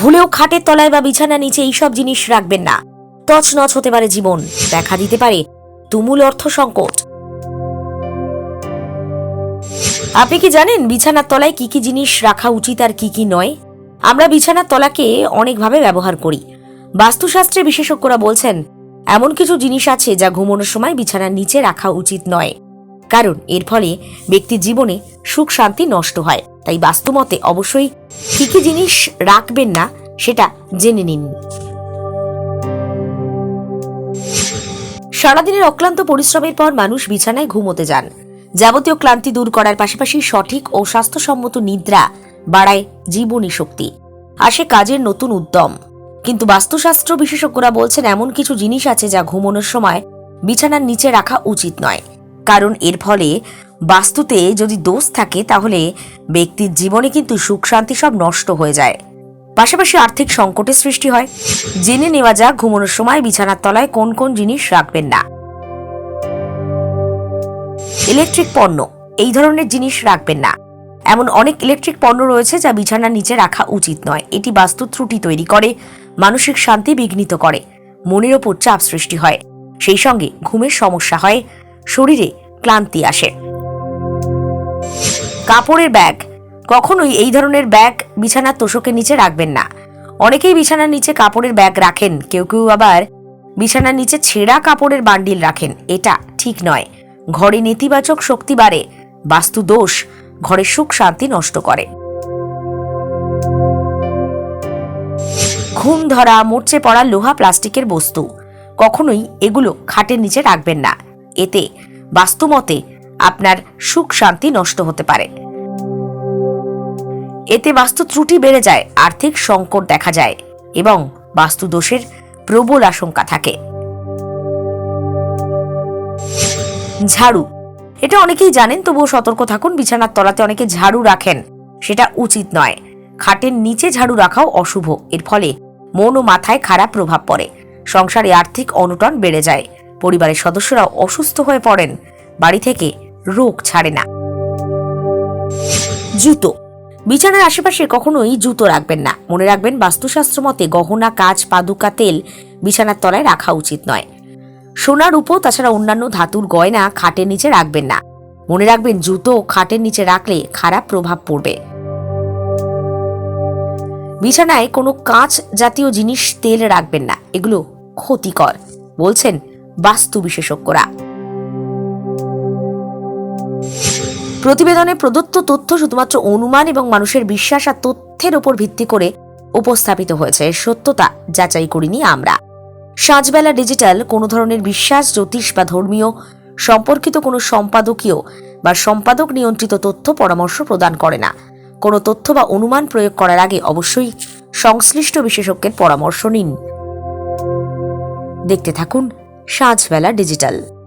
ভুলেও খাটের তলায় বা বিছানা নিচে এইসব জিনিস রাখবেন না। তছনছ হতে পারে জীবন, দেখা দিতে পারে তুমুল অর্থ সংকট। আপনি কি জানেন বিছানার তলায় কি কি জিনিস রাখা উচিত আর কি কি নয়? আমরা বিছানার তলাকে অনেকভাবে ব্যবহার করি। বাস্তুশাস্ত্রে বিশেষজ্ঞরা বলছেন, এমন কিছু জিনিস আছে যা ঘুমানোর সময় বিছানার নিচে রাখা উচিত নয়। কারণ এর ফলে ব্যক্তির জীবনে সুখ শান্তি নষ্ট হয়। তাই বাস্তুমতে অবশ্যই কি কি জিনিস রাখবেন না, সেটা জেনে নিন। সারাদিনের অক্লান্ত পরিশ্রমের পর মানুষ বিছানায় ঘুমোতে যান। যাবতীয় ক্লান্তি দূর করার পাশাপাশি সঠিক ও স্বাস্থ্যসম্মত নিদ্রা বাড়ায় জীবনী শক্তি আসে কাজের নতুন উদ্যম। কিন্তু বাস্তুশাস্ত্র বিশেষজ্ঞরা বলছেন, এমন কিছু জিনিস আছে যা ঘুমনোর সময় বিছানার নিচে রাখা উচিত নয়। কারণ এর ফলে বাস্তুতে যদি দোষ থাকে, তাহলে ব্যক্তির জীবনে কিন্তু সুখ শান্তি সব নষ্ট হয়ে যায়। পাশাপাশি আর্থিক সংকটের সৃষ্টি হয়। জেনে নেওয়া যাক ঘুমানোর সময় বিছানার তলায় কোন কোন জিনিস রাখবেন না। ইলেকট্রিক পণ্য, এই ধরনের জিনিস রাখবেন না। এমন অনেক ইলেকট্রিক পণ্য রয়েছে যা বিছানার নিচে রাখা উচিত নয়। এটি বাস্তু ত্রুটি তৈরি করে, মানসিক শান্তি বিঘ্নিত করে, মনের ওপর চাপ সৃষ্টি হয়। সেই সঙ্গে ঘুমের সমস্যা হয়, শরীরে ক্লান্তি আসে। কাপড়ের ব্যাগ। কখনোই এই ধরনের ব্যাগ বিছানার তোষকের নিচে রাখবেন না। অনেকেই বিছানার নিচে কাপড়ের ব্যাগ রাখেন, কেউ কেউ আবার বিছানার নিচে ছেঁড়া কাপড়ের বান্ডিল রাখেন। এটা ঠিক নয়। ঘরে নেতিবাচক শক্তি বাড়ে, বাস্তু দোষ ঘরের সুখ শান্তি নষ্ট করে। ঘুম ধরা, মরচে পড়া লোহা প্লাস্টিকের বস্তু। কখনোই এগুলো খাটের নিচে রাখবেন না। এতে বাস্তুমতে আপনার সুখ শান্তি নষ্ট হতে পারে। এতে বাস্তু ত্রুটি বেড়ে যায়, আর্থিক সংকট দেখা যায় এবং বাস্তু দোষের প্রবল আশঙ্কা থাকে। ঝাড়ু, এটা অনেকেই জানেন, তবুও সতর্ক থাকুন, বিছানার তলাতে অনেকে ঝাড়ু রাখেন, সেটা উচিত নয়। খাটের নিচে ঝাড়ু রাখাও অশুভ, এর ফলে মন ও মাথায় খারাপ প্রভাব পড়ে। সংসারে আর্থিক অনুটন বেড়ে যায়, পরিবারের সদস্যরাও অসুস্থ হয়ে পড়েন, বাড়ি থেকে রোগ ছাড়ে না। জুতো। বিছানার আশেপাশে কখনোই জুতো রাখবেন না। মনে রাখবেন বাস্তুশাস্ত্র মতে গহনা কাচ পাদুকা, তেল বিছানার তলায় রাখা উচিত নয়। সোনার উপর, তাছাড়া অন্যান্য ধাতুর গয়না খাটের নিচে রাখবেন না। মনে রাখবেন জুতো খাটের নিচে রাখলে খারাপ প্রভাব পড়বে। বিছানায় কোনো কাঁচ জাতীয় জিনিস তেল রাখবেন না। এগুলো ক্ষতিকর, বলছেন বাস্তু বিশেষজ্ঞরা। প্রতিবেদনে প্রদত্ত তথ্য শুধুমাত্র অনুমান এবং মানুষের বিশ্বাস আর তথ্যের উপর ভিত্তি করে উপস্থাপিত হয়েছে। সত্যতা যাচাই করিনি আমরা। সাজবেলা ডিজিটাল কোনো ধরনের বিশ্বাস, জ্যোতিষ বা ধর্মীয়, সম্পর্কিত কোনো সম্পাদকীয় বা সম্পাদক নিয়ন্ত্রিত তথ্য পরামর্শ প্রদান করে না। কোনো তথ্য বা অনুমান প্রয়োগ করার আগে অবশ্যই সংশ্লিষ্ট বিশেষজ্ঞের পরামর্শ নিন। দেখতে থাকুন সাজবেলা ডিজিটাল।